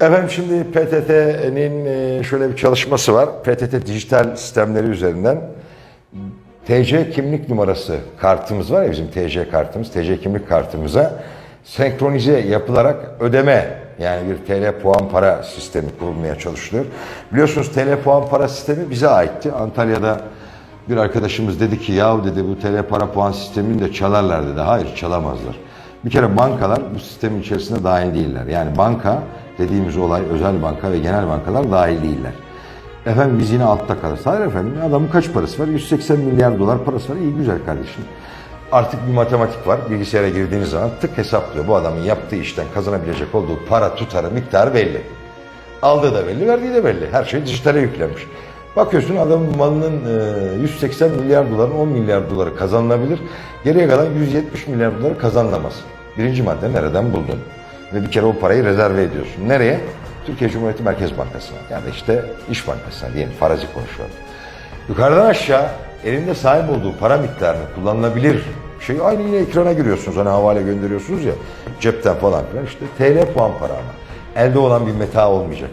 Efendim şimdi PTT'nin e, şöyle bir çalışması var. PTT dijital sistemleri üzerinden TC kimlik numarası kartımız var ya bizim TC kartımız, TC kimlik kartımıza senkronize yapılarak ödeme yani bir TL puan para sistemi kurulmaya çalışılıyor. Biliyorsunuz TL puan para sistemi bize aitti. Antalya'da bir arkadaşımız dedi ki yahu dedi bu TL para puan sistemini de çalarlar dedi. Hayır çalamazlar. Bir kere bankalar bu sistemin içerisinde dahil değiller. Yani banka dediğimiz olay özel banka ve genel bankalar dahil değiller. Efendim biz yine altta kalırız. Hayır efendim adamın kaç parası var? 180 milyar dolar parası var. İyi güzel kardeşim. Artık bir matematik var. Bilgisayara girdiğiniz zaman tık hesaplıyor. Bu adamın yaptığı işten kazanabilecek olduğu para tutarı miktarı belli. Aldığı da belli, verdiği de belli. Her şey dijitale yüklenmiş. Bakıyorsun adamın malının e, 180 milyar doların 10 milyar doları kazanılabilir. Geriye kalan 170 milyar doları kazanılamaz. Birinci madde nereden buldun? Ve bir kere o parayı rezerve ediyorsun. Nereye? Türkiye Cumhuriyeti Merkez Bankası'na. Yani işte İş Bankası'na diyelim farazi konuşuyorum. Yukarıdan aşağı elinde sahip olduğu para miktarını kullanılabilir şey aynı yine ekrana giriyorsunuz hani havale gönderiyorsunuz ya cepten falan filan işte TL puan para ama elde olan bir meta olmayacak.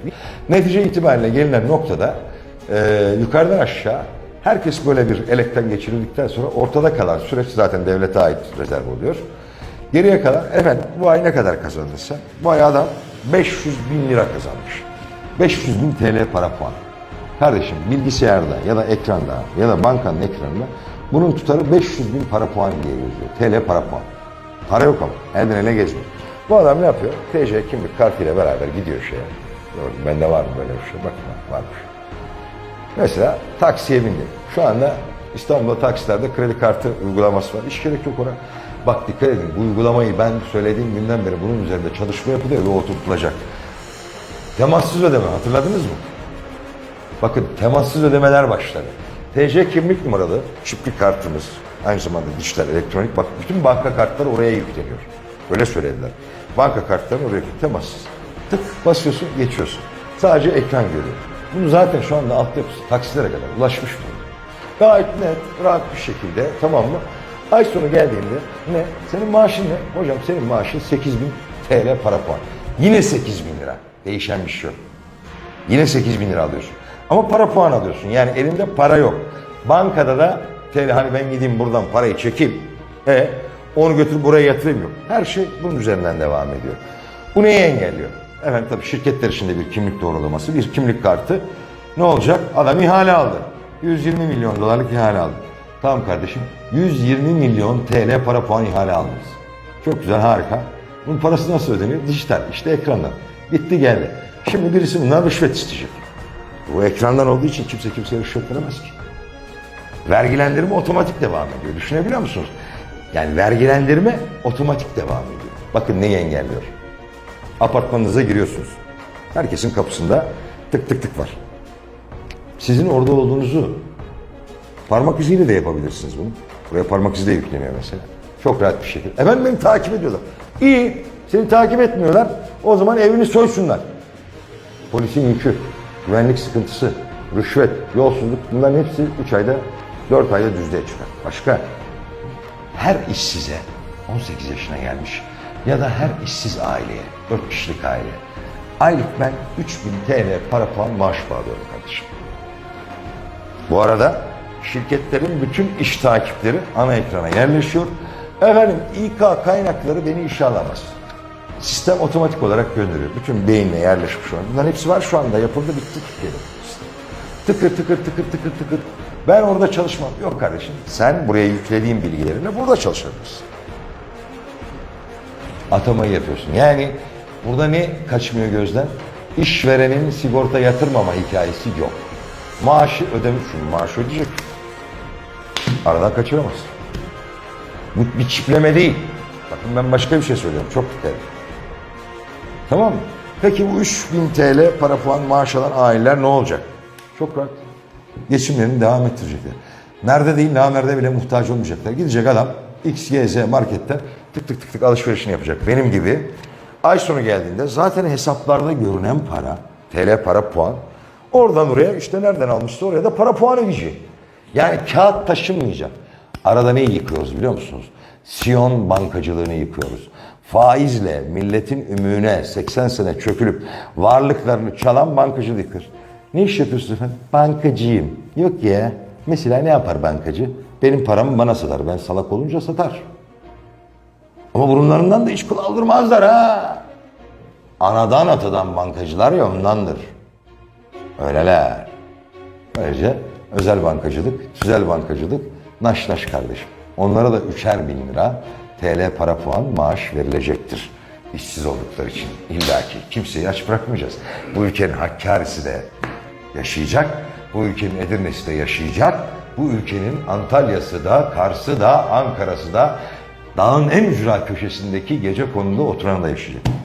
Netice itibariyle gelinen noktada e, yukarıdan aşağı herkes böyle bir elekten geçirildikten sonra ortada kalan süreç zaten devlete ait rezerv oluyor. Geriye kalan efendim bu ay ne kadar kazanırsa bu ay adam 500 bin lira kazanmış. 500 bin TL para puan. Kardeşim bilgisayarda ya da ekranda ya da bankanın ekranında bunun tutarı 500 bin para puan diye yazıyor. TL para puan. Para yok ama elden ele gezmiyor. Bu adam ne yapıyor? TC kimlik kartıyla beraber gidiyor şeye. Gördüm, bende var mı böyle bir şey? Bakın varmış. Mesela taksiye bindi. Şu anda İstanbul'da taksilerde kredi kartı uygulaması var. Hiç gerek yok ona. Bak dikkat edin bu uygulamayı ben söylediğim günden beri bunun üzerinde çalışma yapılıyor ve oturtulacak. Temassız ödeme hatırladınız mı? Bakın temassız ödemeler başladı. TC kimlik numaralı çipli kartımız aynı zamanda dijital elektronik bak bütün banka kartları oraya yükleniyor. Öyle söylediler. Banka kartları oraya. Temassız. Tık basıyorsun geçiyorsun. Sadece ekran görüyor. Bunu zaten şu anda altyapısı taksilere kadar ulaşmış durumda. Gayet net, rahat bir şekilde tamam mı? Ay sonu geldiğinde ne? Senin maaşın ne? Hocam senin maaşın 8000 TL para puan. Yine 8000 lira. Değişen bir şey yok. Yine 8 bin lira alıyorsun. Ama para puan alıyorsun. Yani elinde para yok. Bankada da TL hani ben gideyim buradan parayı çekeyim. E onu götür buraya yatırayım yok. Her şey bunun üzerinden devam ediyor. Bu neyi engelliyor? Efendim tabii şirketler içinde bir kimlik doğrulaması, bir kimlik kartı. Ne olacak? Adam ihale aldı. 120 milyon dolarlık ihale aldı. Tamam kardeşim. 120 milyon TL para puan ihale aldınız. Çok güzel, harika. Bunun parası nasıl ödeniyor? Dijital, işte ekrandan. Bitti geldi. Şimdi birisi bundan rüşvet isteyecek. Bu ekrandan olduğu için kimse kimseye rüşvet veremez ki. Vergilendirme otomatik devam ediyor. Düşünebiliyor musunuz? Yani vergilendirme otomatik devam ediyor. Bakın neyi engelliyor? Apartmanınıza giriyorsunuz. Herkesin kapısında tık tık tık var. Sizin orada olduğunuzu parmak iziyle de yapabilirsiniz bunu. Buraya parmak izi de yükleniyor mesela. Çok rahat bir şekilde. Efendim beni takip ediyorlar. İyi. Seni takip etmiyorlar. O zaman evini soysunlar. Polisin yükü, güvenlik sıkıntısı, rüşvet, yolsuzluk bunların hepsi 3 ayda, 4 ayda düzlüğe çıkar. Başka her işsize 18 yaşına gelmiş ya da her işsiz aileye, 4 kişilik aile aylık ben 3000 TL para puan maaş bağlıyorum kardeşim. Bu arada şirketlerin bütün iş takipleri ana ekrana yerleşiyor. Efendim İK kaynakları beni işe alamaz. Sistem otomatik olarak gönderiyor. Bütün beyinle yerleşmiş olan. Bunların hepsi var şu anda yapıldı bitti Türkiye'de. Tıkır tıkır tıkır tıkır tıkır. Ben orada çalışmam. Yok kardeşim. Sen buraya yüklediğin bilgilerinle burada çalışabilirsin. Atamayı yapıyorsun. Yani burada ne kaçmıyor gözden? İşverenin sigorta yatırmama hikayesi yok. Maaşı ödemiş maaşı ödeyecek. Aradan kaçıramazsın. Bu bir çipleme değil. Bakın ben başka bir şey söylüyorum. Çok dikkat. Tamam mı? Peki bu 3000 TL para puan maaş alan aileler ne olacak? Çok rahat. Geçimlerini devam ettirecekler. Nerede değil, namerde bile muhtaç olmayacaklar. Gidecek adam X, Y, Z marketten tık tık tık tık alışverişini yapacak. Benim gibi ay sonu geldiğinde zaten hesaplarda görünen para, TL para puan, oradan oraya işte nereden almışsa oraya da para puan ödeyecek. Yani kağıt taşınmayacak. Arada neyi yıkıyoruz biliyor musunuz? Siyon bankacılığını yıkıyoruz. faizle milletin ümüğüne 80 sene çökülüp varlıklarını çalan bankacılıktır. Ne iş yapıyorsun efendim? Bankacıyım. Yok ya. Mesela ne yapar bankacı? Benim paramı bana satar. Ben salak olunca satar. Ama burunlarından da hiç kul aldırmazlar ha. Anadan atadan bankacılar ya ondandır. Öyleler. Böylece özel bankacılık, tüzel bankacılık naş naş kardeşim. Onlara da üçer bin lira TL para puan maaş verilecektir. İşsiz oldukları için illaki kimseyi aç bırakmayacağız. Bu ülkenin Hakkari'si de yaşayacak, bu ülkenin Edirne'si de yaşayacak, bu ülkenin Antalya'sı da, Kars'ı da, Ankara'sı da dağın en ücra köşesindeki gece konumda oturan da yaşayacak.